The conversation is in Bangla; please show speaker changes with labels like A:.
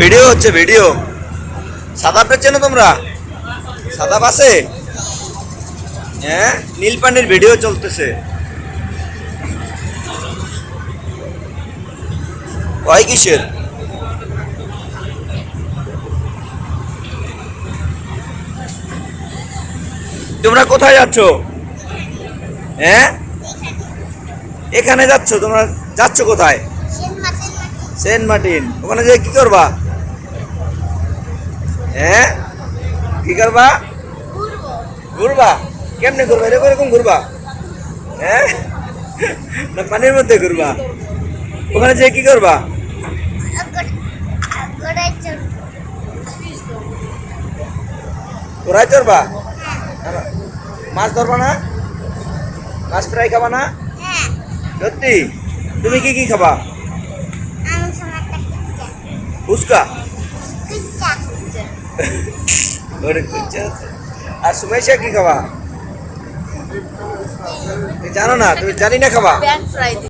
A: ভিডিও হচ্ছে ভিডিও। সাদা পেয়েছে না তোমরা? সাদা পাশে? হ্যাঁ নীল পানির ভিডিও চলতেছে। কয় কিসের? তোমরা কোথায় যাচ্ছ? হ্যাঁ? এখানে যাচ্ছ? তোমরা যাচ্ছ কোথায়? সেন্ট মার্টিন। ওখানে যে কি করবা? হ্যাঁ? কি করবা? ঘুরবা? কেমনে ঘুরবা? এরকম এরকম ঘুরবা? হ্যাঁ? না, পানির মধ্যে ঘুরবা? ওখানে যে কি করবা? ঘোড়ায় চড়বা? মাছ ধরবা না? মাছ ফ্রাই খাবা না? সত্যি? তুমি কি কি খাবা? ফুচকা। আর সুমেশা কি খাবা? জানো না তুমি জানি না খাবা।